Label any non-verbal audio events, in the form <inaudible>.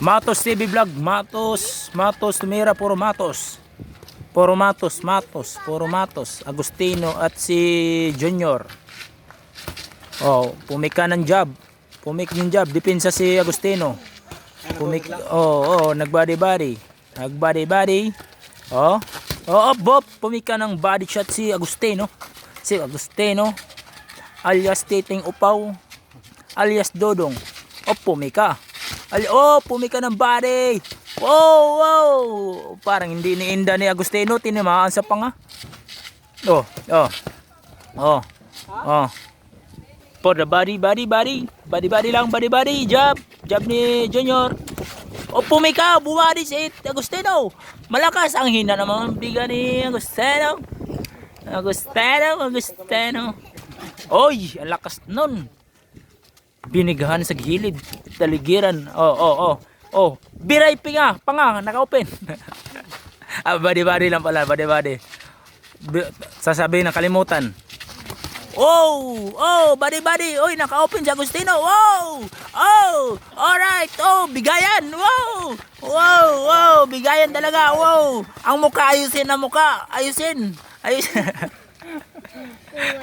Matos TV Vlog, Matos, Matos Tumira, puro Matos. Puro Matos, Matos, puro Matos, Agustino at si Junior. Oh, pumika ng job. Pumik yung job, depensa si Agustino. Pumik, oh, oh, nagbody-body. Nagbody-body. Oh, oh, oh, Bob, pumika ng body shot si Agustino. Si Agustino, alias Titing Upaw, alias Dodong. Oh, pumika. Ali oh, pumika ng body. Wow, wow. Parang hindi ni Inda ni Agustino, tinimaan sa panga. Oh, oh. Oh. Oh. For the body, body, body. Body, body lang, body, body. Job. Job ni Junior. O pumika, bumari si Agustino. Malakas ang hina naman biga ni Agustino. Agustino, Agustino. Oy, ang lakas nun. Binighan sa gilid. Taligiran. Oh, oh, oh. Oh, biray pinga, panga, naka-open. <laughs> ah, body, body lang pala, body, body. Bi- sasabihin na kalimutan. Oh! Oh! Buddy, buddy! Uy, naka-open si Agustino! Wow! Oh! Alright! Oh! Bigayan! Wow! Wow! Wow! Bigayan talaga! Wow! Ang mukha, ayusin ang mukha! Ayusin! Ayusin! <laughs>